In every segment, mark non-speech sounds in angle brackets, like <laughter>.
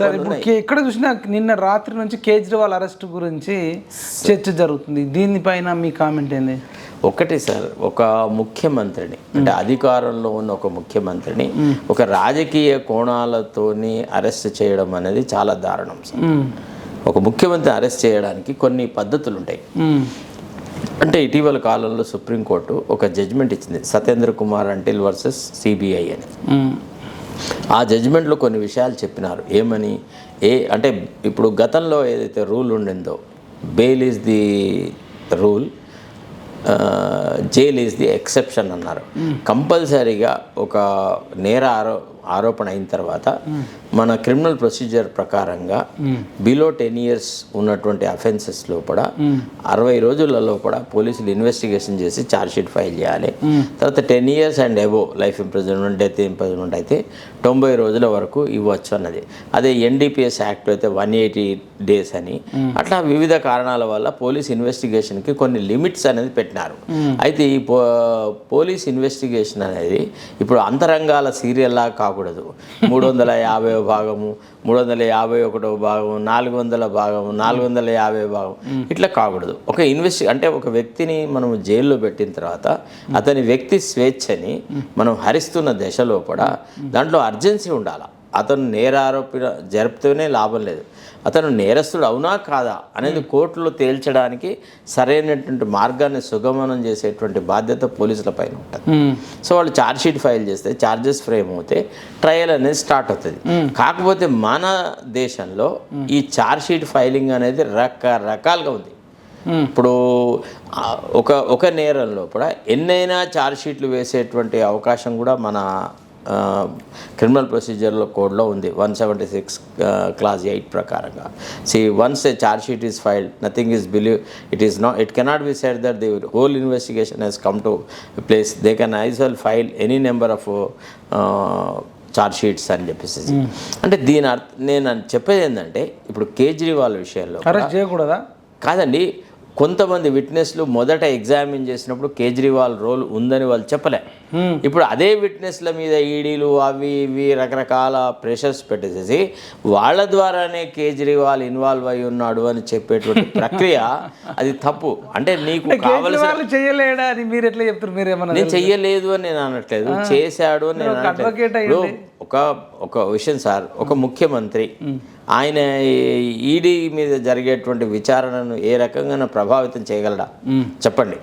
Sir ఇప్పుడు ఎక్కడ చూసినా నిన్న రాత్రి నుంచి కేజ్రీవాల్ అరెస్ట్ గురించి చర్చ జరుగుతుంది. దీనిపైన మీ కామెంట్ ఏంది? ఒకటి సార్ ఒక ముఖ్యమంత్రిని అంటే అధికారంలో ఉన్న ఒక ముఖ్యమంత్రిని ఒక రాజకీయ కోణాలతోని అరెస్ట్ చేయడం అనేది చాలా దారుణం సార్. ఒక ముఖ్యమంత్రిని అరెస్ట్ చేయడానికి కొన్ని పద్ధతులు ఉంటాయి. అంటే ఇటీవల కాలంలో సుప్రీంకోర్టు ఒక జడ్జిమెంట్ ఇచ్చింది సత్యేంద్ర కుమార్ అంటిల్ వర్సెస్ సిబిఐ అని. ఆ జడ్జిమెంట్లో కొన్ని విషయాలు చెప్పినారు. ఏమని? ఏ అంటే ఇప్పుడు గతంలో ఏదైతే rule ఉండిందో bail is the rule jail is the exception అన్నారు. కంపల్సరీగా ఒక నేర ఆరో ఆరోపణ అయిన తర్వాత మన క్రిమినల్ ప్రొసీజర్ ప్రకారంగా బిలో టెన్ ఇయర్స్ ఉన్నటువంటి అఫెన్సెస్ లోపల అరవై రోజులలో కూడా పోలీసులు ఇన్వెస్టిగేషన్ చేసి ఛార్జ్ షీట్ ఫైల్ చేయాలి. తర్వాత ten years and above life imprisonment death imprisonment అయితే తొంభై రోజుల వరకు ఇవ్వచ్చు అన్నది. అదే ఎన్డీపీఎస్ యాక్ట్ అయితే వన్ ఎయిటీ డేస్ అని. అట్లా వివిధ కారణాల వల్ల పోలీస్ ఇన్వెస్టిగేషన్కి కొన్ని లిమిట్స్ అనేది పెట్టినారు. అయితే ఈ పోలీస్ ఇన్వెస్టిగేషన్ అనేది ఇప్పుడు అంతరంగాల సీరియల్లా కాకూడదు మూడు వందల యాభై భాగము మూడు వందల యాభై ఒకటో భాగం నాలుగు వందల భాగం నాలుగు వందల యాభై భాగం ఇట్లా కాకూడదు. ఒక ఇన్వెస్టి అంటే ఒక వ్యక్తిని మనం జైల్లో పెట్టిన తర్వాత అతని వ్యక్తి స్వేచ్ఛని మనం హరిస్తున్న దశలో కూడా దాంట్లో అర్జెన్సీ ఉండాలి. అతను నేరారోపణ జరిపితేనే లాభం లేదు. అతను నేరస్తుడు అవునా కాదా అనేది కోర్టులో తేల్చడానికి సరైనటువంటి మార్గాన్ని సుగమనం చేసేటువంటి బాధ్యత పోలీసుల పైన ఉంటుంది. సో వాళ్ళు ఛార్జ్ షీట్ ఫైల్ చేస్తే ఛార్జెస్ ఫ్రేమ్ అవుతే ట్రయల్ అనేది స్టార్ట్ అవుతుంది. కాకపోతే మన దేశంలో ఈ ఛార్జ్ షీట్ ఫైలింగ్ అనేది రకరకాలుగా ఉంది. ఇప్పుడు ఒక ఒక నేరం లోపల ఎన్నైనా ఛార్జ్ షీట్లు వేసేటువంటి అవకాశం కూడా మన క్రిమినల్ ప్రొసీజర్లో కోడ్లో ఉంది. One seventy six clause eight ప్రకారంగా. See once a charge sheet is filed nothing is believe it is not it cannot be said that the whole investigation has come to place they can as well file any number of charge sheets అని చెప్పేసి. అంటే దీని అర్థ నేను అని చెప్పేది ఏంటంటే ఇప్పుడు కేజ్రీవాల్ విషయంలో అరెస్ట్ చేయకూడదా? కాదండి కొంతమంది విట్నెస్లు మొదట ఎగ్జామిన్ చేసినప్పుడు కేజ్రీవాల్ రోల్ ఉందని వాళ్ళు చెప్పలే. ఇప్పుడు అదే విట్నెస్ల మీద ఈడీలు అవి ఇవి రకరకాల ప్రెషర్స్ పెట్టేసేసి వాళ్ళ ద్వారానే కేజ్రీవాల్ ఇన్వాల్వ్ అయి ఉన్నాడు అని చెప్పేటువంటి <laughs> ప్రక్రియ అది తప్పు. అంటే నీకు కావలసిన చేయలేడా అని మీరు ఎట్లా చెప్తారు? మీరు ఏమన్నా నేను చెయ్యలేదు అని నేను అనట్లేదు. చేశాడు అని నేను అనట్లేదు. ఒక ఒక విషయం సార్ ఒక ముఖ్యమంత్రి ఆయన ఈడీ మీద జరిగేటువంటి విచారణను ఏ రకంగా ప్రభావితం చేయగలడా? చెప్పండి.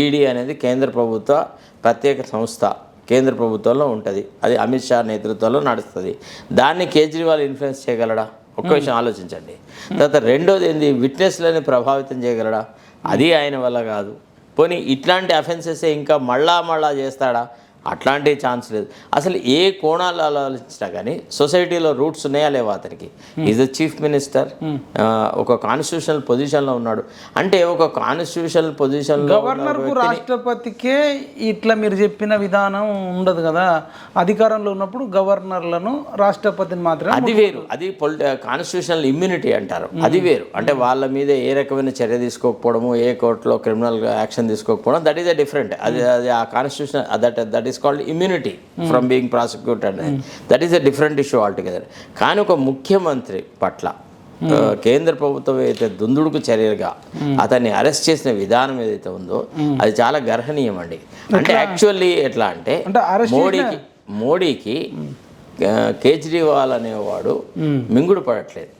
ఈడీ అనేది కేంద్ర ప్రభుత్వ ప్రత్యేక సంస్థ కేంద్ర ప్రభుత్వంలో ఉంటుంది. అది అమిత్ షా నేతృత్వంలో నడుస్తుంది. దాన్ని కేజ్రీవాల్ ఇన్ఫ్లుయెన్స్ చేయగలడా? ఒక్క విషయం ఆలోచించండి. తర్వాత రెండోది ఏంది? విట్నెస్లని ప్రభావితం చేయగలడా? అది ఆయన వల్ల కాదు. పోనీ ఇట్లాంటి అఫెన్సెస్ ఇంకా మళ్ళా మళ్ళా చేస్తాడా? అట్లాంటి ఛాన్స్ లేదు. అసలు ఏ కోణాలు ఆలోచించినా కానీ సొసైటీలో రూట్స్ ఉన్నాయా లేవా అతనికి? ఈజ్ ద చీఫ్ మినిస్టర్ ఒక కాన్స్టిట్యూషనల్ పొజిషన్లో ఉన్నాడు. అంటే ఒక కాన్స్టిట్యూషనల్ పొజిషన్లో గవర్నర్ రాష్ట్రపతికే ఇట్లా మీరు చెప్పిన విధానం ఉండదు కదా. అధికారంలో ఉన్నప్పుడు గవర్నర్లను రాష్ట్రపతిని మాత్రమే అది వేరు. అది పొలిటి కాన్స్టిట్యూషనల్ ఇమ్యూనిటీ అంటారు. అది వేరు. అంటే వాళ్ళ మీద ఏ రకమైన చర్య తీసుకోకపోవడము ఏ కోర్టులో క్రిమినల్ యాక్షన్ తీసుకోకపోవడం దట్ ఈస్ అ డిఫరెంట్ అది అది ఆ constitution that that is called immunity from being prosecuted that is a different issue altogether కానీ ఒక ముఖ్యమంత్రి పట్ల కేంద్ర ప్రభుత్వం ఏదైతే దుందుడుకు చర్యలుగా అతన్ని అరెస్ట్ చేసిన విధానం ఏదైతే ఉందో అది చాలా గర్హనీయం అండి. అంటే యాక్చువల్లీ ఎట్లా అంటే మోడీకి మోడీకి కేజ్రీవాల్ అనేవాడు మింగుడు పడట్లేదు.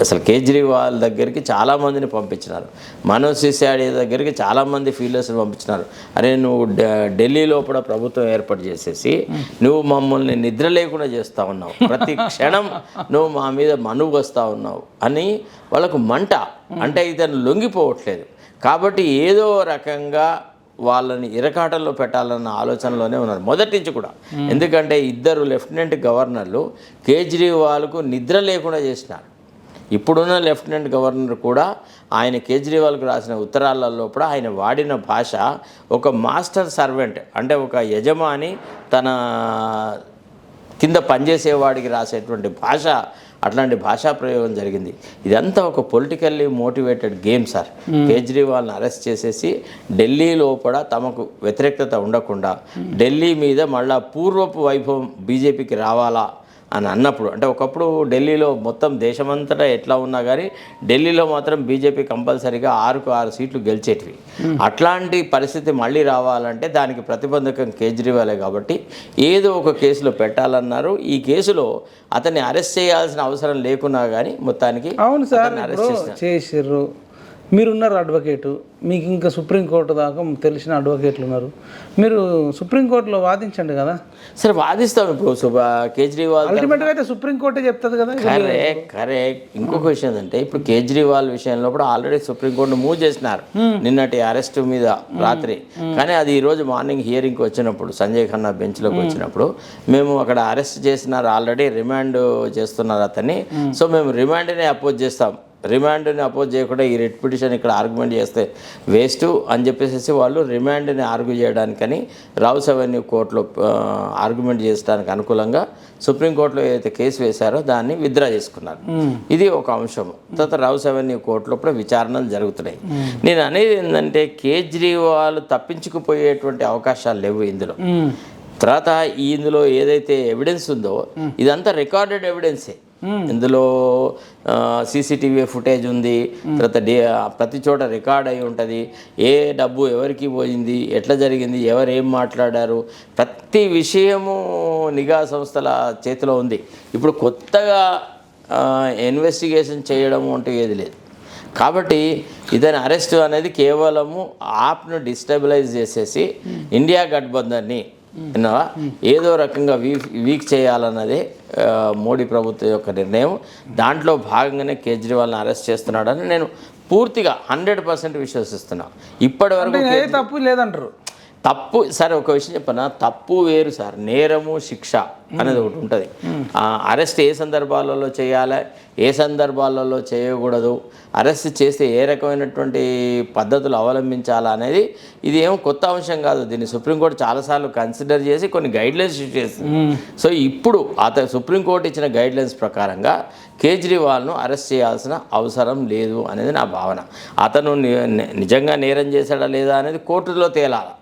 అసలు కేజ్రీవాల్ దగ్గరికి చాలా మందిని పంపించినారు. మనోజ్ సిసోడియా దగ్గరికి చాలా మంది ఫీల్డర్స్ని పంపించినారు. అరే నువ్వు ఢ- ఢిల్లీ లోపల ప్రభుత్వం ఏర్పాటు చేసేసి నువ్వు మమ్మల్ని నిద్ర లేకుండా చేస్తూ ఉన్నావు. ప్రతి క్షణం నువ్వు మా మీద మనువు వస్తూ ఉన్నావు అని వాళ్ళకు మంట అంటే ఇతను లొంగిపోవట్లేదు. కాబట్టి ఏదో రకంగా వాళ్ళని ఇరకాటంలో పెట్టాలన్న ఆలోచనలోనే ఉన్నారు. మొదటి నుంచి కూడా. ఎందుకంటే ఇద్దరు లెఫ్టినెంట్ గవర్నర్లు కేజ్రీవాల్కు నిద్ర లేకుండా చేసినారు. ఇప్పుడున్న లెఫ్టినెంట్ గవర్నర్ కూడా ఆయన కేజ్రీవాల్కు రాసిన ఉత్తరాలలో కూడా ఆయన వాడిన భాష ఒక మాస్టర్ సర్వెంట్ అంటే ఒక యజమాని తన కింద పనిచేసేవాడికి రాసేటువంటి భాష అట్లాంటి భాషా ప్రయోగం జరిగింది. ఇదంతా ఒక పొలిటికల్లీ మోటివేటెడ్ గేమ్ సార్. కేజ్రీవాల్ని అరెస్ట్ చేసేసి ఢిల్లీ లోపల తమకు వ్యతిరేకత ఉండకుండా ఢిల్లీ మీద మళ్ళా పూర్వపు వైభవం బీజేపీకి రావాలా అని అన్నప్పుడు అంటే ఒకప్పుడు ఢిల్లీలో మొత్తం దేశమంతటా ఎట్లా ఉన్నా కానీ ఢిల్లీలో మాత్రం బీజేపీ కంపల్సరీగా ఆరుకు ఆరు సీట్లు గెలిచేటివి. అట్లాంటి పరిస్థితి మళ్ళీ రావాలంటే దానికి ప్రతిబంధకం కేజ్రీవాలే కాబట్టి ఏదో ఒక కేసులో పెట్టాలన్నారు. ఈ కేసులో అతన్ని అరెస్ట్ చేయాల్సిన అవసరం లేకున్నా కానీ మొత్తానికి అవును సార్ అరెస్ట్ మీరున్నారు అడ్వకేటు మీకు ఇంకా సుప్రీంకోర్టు దాకా తెలిసిన అడ్వకేట్లు ఉన్నారు. మీరు సుప్రీంకోర్టులో వాదించండి కదా. సరే వాదిస్తాం ఇప్పుడు కేజ్రీవాల్ అల్టిమేట్గా అయితే సుప్రీంకోర్టే చెప్తుంది కదా. కరెక్ట్ కరెక్ట్ ఇంకొక విషయం ఏంటంటే ఇప్పుడు కేజ్రీవాల్ విషయంలో కూడా ఆల్రెడీ సుప్రీంకోర్టు మూవ్ చేసినారు. నిన్నటి అరెస్ట్ మీద రాత్రి. కానీ అది ఈ రోజు మార్నింగ్ హియరింగ్కి వచ్చినప్పుడు సంజయ్ ఖన్నా బెంచ్లోకి వచ్చినప్పుడు మేము అక్కడ అరెస్ట్ చేసినారు ఆల్రెడీ రిమాండ్ చేస్తున్నారు అతన్ని. సో మేము రిమాండ్ని అపోజ్ చేస్తాం. రిమాండ్ని అపోజ్ చేయకుండా ఈ రిట్ పిటిషన్ ఇక్కడ ఆర్గ్యుమెంట్ చేస్తే వేస్ట్ అని చెప్పేసి వాళ్ళు రిమాండ్ని ఆర్గ్యూ చేయడానికని రౌస్ అవెన్యూ కోర్టులో ఆర్గ్యుమెంట్ చేయడానికి అనుకూలంగా సుప్రీంకోర్టులో ఏదైతే కేసు వేశారో దాన్ని విత్డ్రా చేసుకున్నారు. ఇది ఒక అంశం. తర్వాత రౌస్ అవెన్యూ కోర్టులో కూడా విచారణలు జరుగుతున్నాయి. నేను అనేది ఏంటంటే కేజ్రీవాల్ తప్పించుకుపోయేటువంటి అవకాశాలు లేవు ఇందులో. తర్వాత ఈ ఇందులో ఏదైతే ఎవిడెన్స్ ఉందో ఇదంతా రికార్డెడ్ ఎవిడెన్సే ఇందులో సీసీటీవీ ఫుటేజ్ ఉంది. తర్వాత డే ప్రతి చోట రికార్డ్ అయి ఉంటుంది. ఏ డబ్బు ఎవరికి పోయింది ఎట్లా జరిగింది ఎవరు ఏం మాట్లాడారు ప్రతి విషయము నిఘా సంస్థల చేతిలో ఉంది. ఇప్పుడు కొత్తగా ఇన్వెస్టిగేషన్ చేయడం అంటూ ఏది లేదు. కాబట్టి ఇతని అరెస్ట్ అనేది కేవలము ఆప్ను డిస్టెబిలైజ్ చేసేసి ఇండియా గఠబంధన్ని విన్నావా? ఏదో రకంగా వీక్ వీక్ చేయాలన్నదే మోడీ ప్రభుత్వం యొక్క నిర్ణయం. దాంట్లో భాగంగానే కేజ్రీవాల్ని అరెస్ట్ చేస్తున్నాడని నేను పూర్తిగా హండ్రెడ్ పర్సెంట్ విశ్వసిస్తున్నా. ఇప్పటి వరకు తప్పు లేదంటారు. తప్పు సరే ఒక విషయం చెప్పనా? తప్పు వేరు సార్. నేరము శిక్ష. అనేది ఒకటి ఉంటుంది. అరెస్ట్ ఏ సందర్భాలలో చేయాలి ఏ సందర్భాలలో చేయకూడదు అరెస్ట్ చేస్తే ఏ రకమైనటువంటి పద్ధతులు అవలంబించాలా అనేది ఇది ఏం కొత్త అంశం కాదు. దీన్ని సుప్రీంకోర్టు చాలాసార్లు కన్సిడర్ చేసి కొన్ని గైడ్లైన్స్ ఇష్యూ చేసింది. సో ఇప్పుడు అతను సుప్రీంకోర్టు ఇచ్చిన గైడ్లైన్స్ ప్రకారంగా కేజ్రీవాల్ను అరెస్ట్ చేయాల్సిన అవసరం లేదు అనేది నా భావన. అతను నిజంగా నేరం చేశాడా లేదా అనేది కోర్టులో తేలాలి.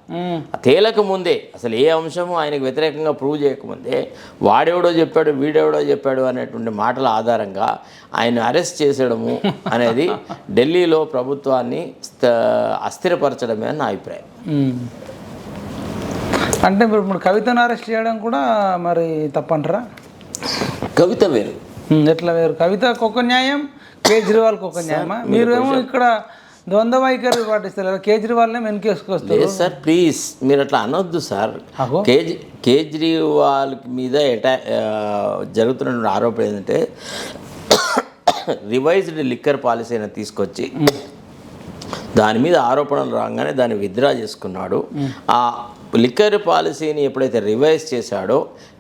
తేలక ముందే అసలు ఏ అంశము ఆయనకు వ్యతిరేకంగా ప్రూవ్ చేయకముందే వాడెవడో చెప్పాడు వీడెవడో చెప్పాడు అనేటువంటి మాటల ఆధారంగా ఆయన అరెస్ట్ చేసడము అనేది ఢిల్లీలో ప్రభుత్వాన్ని స్థ- అస్థిరపరచడమే అని నా అభిప్రాయం. అంటే ఇప్పుడు ఇప్పుడు కవితను అరెస్ట్ చేయడం కూడా మరి తప్పంటారా కవిత వేరు. ఎట్లా వేరు కవితకు ఒక న్యాయం కేజ్రీవాల్కి ఒక న్యాయమా మీరేమో ఇక్కడ ద్వంద్వ వైఖరి పాటిస్తారు కేజ్రీవాల్నే వెనకేసుకొస్తారు. లేదు సార్ ప్లీజ్ మీరు అట్లా అనొద్దు సార్ అగో. కేజ్ కేజ్రీవాల్ మీద ఎటా ఆ, జరుగుతున్నటువంటి ఆరోపణ ఏంటంటే రివైజ్డ్ లిక్కర్ పాలసీ అయినా తీసుకొచ్చి దాని మీద ఆరోపణలు రాగానే దాన్ని విత్డ్రా చేసుకున్నాడు. ఆ లిక్కర్ పాలసీని ఎప్పుడైతే రివైజ్ చేశాడో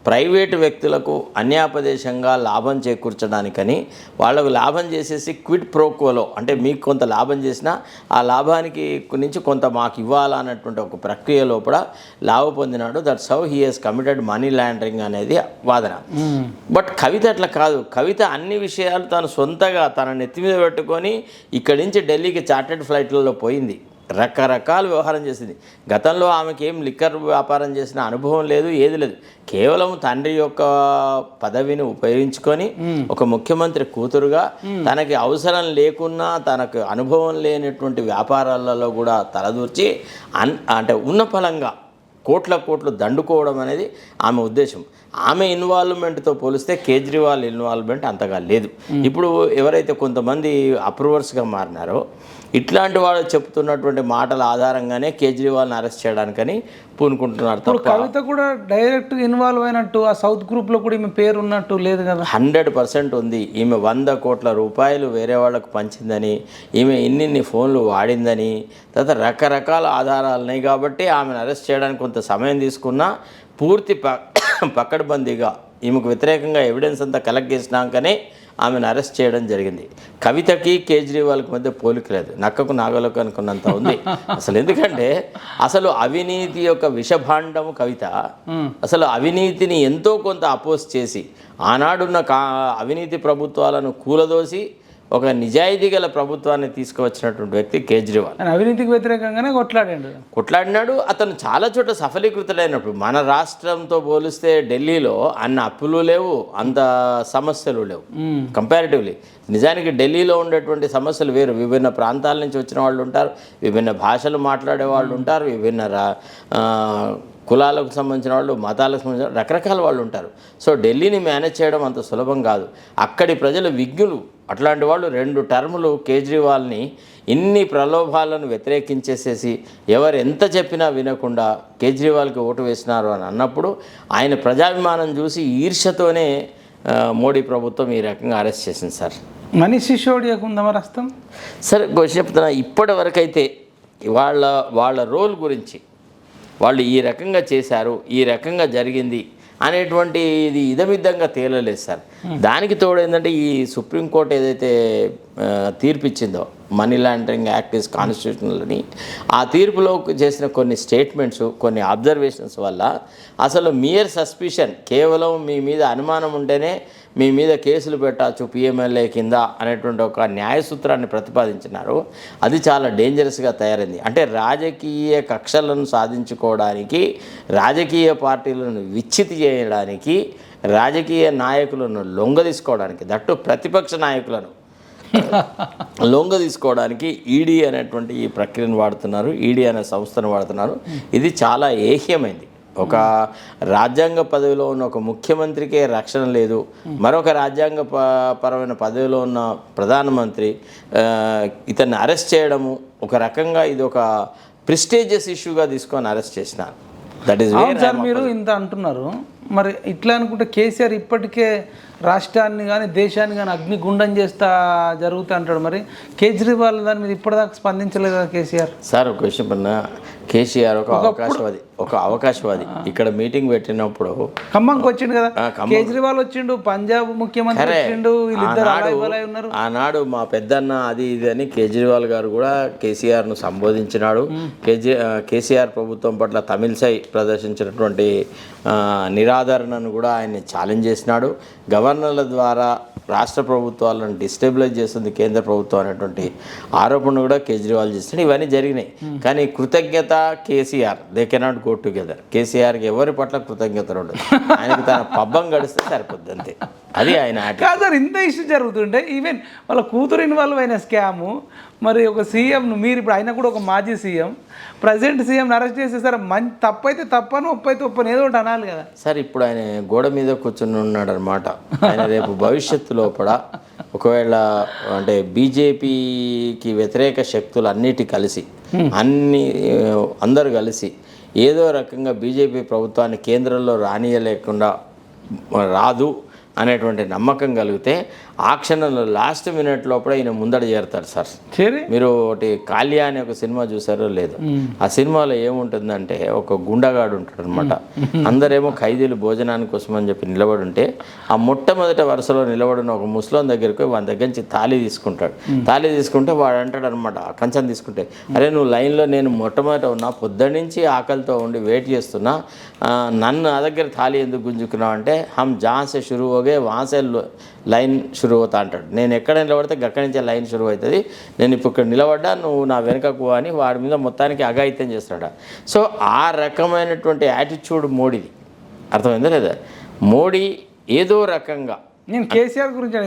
ప్రైవేటు వ్యక్తులకు అన్యాపదేశంగా లాభం చేకూర్చడానికని వాళ్ళకు లాభం చేసేసి క్విడ్ ప్రోకోలో అంటే మీకు కొంత లాభం చేసినా ఆ లాభానికి నుంచి కొంత మాకు ఇవ్వాలన్నటువంటి ఒక ప్రక్రియ లోపల లాభ పొందినాడు. That's how he has committed money laundering అనేది వాదన. బట్ కవిత అట్లా కాదు. కవిత అన్ని విషయాలు తాను సొంతగా తన నెత్తి మీద పెట్టుకొని ఇక్కడి నుంచి ఢిల్లీకి చార్టెడ్ ఫ్లైట్లలో పోయింది. రకరకాల వ్యవహారం చేసింది. గతంలో ఆమెకి ఏం లిక్కర్ వ్యాపారం చేసిన అనుభవం లేదు ఏది లేదు. కేవలం తండ్రి యొక్క పదవిని ఉపయోగించుకొని ఒక ముఖ్యమంత్రి కూతురుగా తనకి అవసరం లేకున్నా తనకు అనుభవం లేనటువంటి వ్యాపారాలలో కూడా తలదూర్చి అన్ అంటే ఉన్న ఫలంగా కోట్ల కోట్లు దండుకోవడం అనేది ఆమె ఉద్దేశం. ఆమె ఇన్వాల్వ్మెంట్తో పోలిస్తే కేజ్రీవాల్ ఇన్వాల్వ్మెంట్ అంతగా లేదు. ఇప్పుడు ఎవరైతే కొంతమంది అప్రూవర్స్గా మారినారో ఇట్లాంటి వాళ్ళు చెప్తున్నటువంటి మాటల ఆధారంగానే కేజ్రీవాల్ని అరెస్ట్ చేయడానికని పూనుకుంటున్నారు కవిత కూడా డైరెక్ట్ ఇన్వాల్వ్ అయినట్టు ఆ సౌత్ గ్రూప్లో కూడా ఈమె పేరు ఉన్నట్టు లేదు కదా. హండ్రెడ్ పర్సెంట్ ఉంది. ఈమె వంద కోట్ల రూపాయలు వేరే వాళ్ళకు పంచిందని ఈమె ఇన్నిన్ని ఫోన్లు వాడిందని తర్వాత రకరకాల ఆధారాలు ఉన్నాయి కాబట్టి ఆమెను అరెస్ట్ చేయడానికి కొంత సమయం తీసుకున్నా పూర్తి ప <coughs> పక్కడబందీగా ఈమెకు వ్యతిరేకంగా ఎవిడెన్స్ అంతా కలెక్ట్ చేసినాకనే ఆమెను అరెస్ట్ చేయడం జరిగింది. కవితకి కేజ్రీవాల్కి మధ్య పోలిక లేదు. నక్కకు నాగలకు అనుకున్నంత ఉంది. <laughs> అసలు ఎందుకంటే అసలు అవినీతి యొక్క విషభాండము కవిత అసలు అవినీతిని ఎంతో కొంత అపోజ్ చేసి ఆనాడున్న కా అవినీతి ప్రభుత్వాలను కూలదోసి ఒక నిజాయితీ గల ప్రభుత్వాన్ని తీసుకువచ్చినటువంటి వ్యక్తి కేజ్రీవాల్. అవినీతికి వ్యతిరేకంగానే కొట్లాడాడు. కొట్లాడినాడు. అతను చాలా చోట్ల సఫలీకృతుడైనప్పుడు మన రాష్ట్రంతో పోలిస్తే ఢిల్లీలో అన్న అప్పులు లేవు అంత సమస్యలు లేవు. కంపారిటివ్లీ నిజానికి ఢిల్లీలో ఉండేటువంటి సమస్యలు వేరు. విభిన్న ప్రాంతాల నుంచి వచ్చిన వాళ్ళు ఉంటారు విభిన్న భాషలు మాట్లాడే వాళ్ళు ఉంటారు విభిన్న కులాలకు సంబంధించిన వాళ్ళు మతాలకు సంబంధించిన రకరకాల వాళ్ళు ఉంటారు. సో ఢిల్లీని మేనేజ్ చేయడం అంత సులభం కాదు. అక్కడి ప్రజలు విజ్ఞులు. అట్లాంటి వాళ్ళు రెండు టర్ములు కేజ్రీవాల్ని ఇన్ని ప్రలోభాలను వ్యతిరేకించేసేసి ఎవరు ఎంత చెప్పినా వినకుండా కేజ్రీవాల్కి ఓటు వేసినారు అని అన్నప్పుడు ఆయన ప్రజాభిమానం చూసి ఈర్ష్యతోనే మోడీ ప్రభుత్వం ఈ రకంగా అరెస్ట్ చేసింది సార్. మనీష్ సిసోడియాకు ఉందా మరి హస్తం? సరే చెప్తున్నా. ఇప్పటి వరకైతే వాళ్ళ వాళ్ళ రోల్ గురించి వాళ్ళు ఈ రకంగా చేశారు ఈ రకంగా జరిగింది అనేటువంటి ఇది ఇదమిద్దంగా తేలలేదు సార్. దానికి తోడు ఏంటంటే ఈ సుప్రీంకోర్టు ఏదైతే ఆ, తీర్పు ఇచ్చిందో money laundering act is constitutional అని ఆ తీర్పులో చేసిన కొన్ని స్టేట్మెంట్స్ కొన్ని అబ్జర్వేషన్స్ వల్ల అసలు మియర్ సస్పిషన్ కేవలం మీ మీద అనుమానం ఉంటేనే మీ మీద కేసులు పెట్టచ్చు పిఎంఎల్ఏ కింద అనేటువంటి ఒక న్యాయ సూత్రాన్ని ప్రతిపాదించినారు. అది చాలా డేంజరస్గా తయారైంది. అంటే రాజకీయ కక్షలను సాధించుకోవడానికి రాజకీయ పార్టీలను విచ్ఛితి చేయడానికి రాజకీయ నాయకులను లొంగ తీసుకోవడానికి దట్టు ప్రతిపక్ష నాయకులను <laughs> లొంగ తీసుకోవడానికి ఈడీ అనేటువంటి ఈ ప్రక్రియను వాడుతున్నారు ఈడీ అనే సంస్థను వాడుతున్నారు. ఇది చాలా ఏహ్యమైంది. ఒక రాజ్యాంగ పదవిలో ఉన్న ఒక ముఖ్యమంత్రికే రక్షణ లేదు. మరొక రాజ్యాంగ పరమైన పదవిలో ఉన్న ప్రధానమంత్రి ఇతన్ని అరెస్ట్ చేయడము ఒక రకంగా ఇది ఒక ప్రిస్టేజియస్ ఇష్యూగా తీసుకొని అరెస్ట్ చేసినారు. దట్ ఈస్ మీరు ఇంత అంటున్నారు. మరి ఇట్లా అనుకుంటే కేసీఆర్ ఇప్పటికే రాష్ట్రాన్ని కానీ దేశాన్ని కానీ అగ్నిగుండం చేస్తా జరుగుతా అంటాడు మరి. కేజ్రీవాల్ దాని మీద ఇప్పటిదాకా స్పందించలేదు కదా కేసీఆర్? సార్ ఒక విషయం పైన కేసీఆర్ ఒక అవకాశవాది ఒక అవకాశవాది. ఇక్కడ మీటింగ్ పెట్టినప్పుడు ఖమ్మంకి వచ్చిండు కదా. కేజ్రీవాల్ వచ్చిండు పంజాబ్ ముఖ్యమంత్రి. వచ్చిండు ఉన్నారు. ఆనాడు మా పెద్దన్న అది ఇది అని కేజ్రీవాల్ గారు కూడా కేసీఆర్ను సంబోధించినాడు. కేజీ కేసీఆర్ ప్రభుత్వం పట్ల తమిళసై ప్రదర్శించినటువంటి నిరాదరణను కూడా ఆయన్ని ఛాలెంజ్ చేసినాడు. గవర్నర్ల ద్వారా రాష్ట్ర ప్రభుత్వాలను డిస్టెబిలైజ్ చేస్తుంది కేంద్ర ప్రభుత్వం అనేటువంటి ఆరోపణ కూడా కేజ్రీవాల్ చేస్తున్నాడు. ఇవన్నీ జరిగినాయి. కానీ కృతజ్ఞత KCR they cannot go together కేసీఆర్కి ఎవరి పట్ల కృతజ్ఞత ఉండదు. ఆయనకి తన పబ్బం గడిస్తే సరిపోద్ది అంతే. అది ఆయన. కాదు సార్ ఇంత ఇష్యూ జరుగుతుంటే ఈవెన్ వాళ్ళ కూతురు ఇన్వాల్వ్ అయిన స్కాము మరి ఒక సీఎంను మీరు ఇప్పుడు ఆయన కూడా ఒక మాజీ సీఎం ప్రజెంట్ సీఎంని అరెస్ట్ చేస్తే సార్ మంచి తప్పైతే తప్పను ఒప్పైతే ఒప్పని ఏదో ఒకటి అనాలి కదా. సార్ ఇప్పుడు ఆయన గోడ మీద కూర్చుని ఉన్నాడు అనమాట ఆయన రేపు భవిష్యత్తు లోపల ఒకవేళ అంటే బీజేపీకి వ్యతిరేక శక్తులు అన్నిటి కలిసి అన్ని అందరు కలిసి ఏదో రకంగా బీజేపీ ప్రభుత్వాన్ని కేంద్రంలో రానియలేకుండా రాదు అనేటువంటి నమ్మకం కలిగితే ఆ క్షణంలో లాస్ట్ మినిట్ లోపల ఈయన ముందడ చేరుతాడు సార్. మీరు ఒకటి కాళ్యా అనే ఒక సినిమా చూసారో లేదు. ఆ సినిమాలో ఏముంటుందంటే ఒక గుండగాడు ఉంటాడు అనమాట అందరేమో ఖైదీలు భోజనాని కోసం అని చెప్పి నిలబడి ఉంటే ఆ మొట్టమొదటి వరుసలో నిలబడిన ఒక ముస్లిం దగ్గరికి వాని దగ్గర నుంచి తాళి తీసుకుంటాడు. తాళి తీసుకుంటే వాడు అంటాడు అనమాట కంచం తీసుకుంటే అరే నువ్వు లైన్లో నేను మొట్టమొదట ఉన్నా పొద్దున్న నుంచి ఆకలితో ఉండి వెయిట్ చేస్తున్నా నన్ను నా దగ్గర తాళి ఎందుకు గుంజుకున్నావు అంటే హమ్ జాన్సే షురు హోగే వాసే లైన్ షురు అవుతా అంటాడు. నేను ఎక్కడ నిలబడితే అక్కడి నుంచే లైన్ షురువు అవుతుంది నేను ఇప్పుడు ఇక్కడ నిలబడ్డా నువ్వు నా వెనుకకు అని వాడి మీద మొత్తానికి అఘాయిత్యం చేస్తున్నాడు. సో ఆ రకమైనటువంటి యాటిట్యూడ్ మోడీది. అర్థమైందా లేదా? మోడీ ఏదో రకంగా నేను కేసీఆర్ గురించి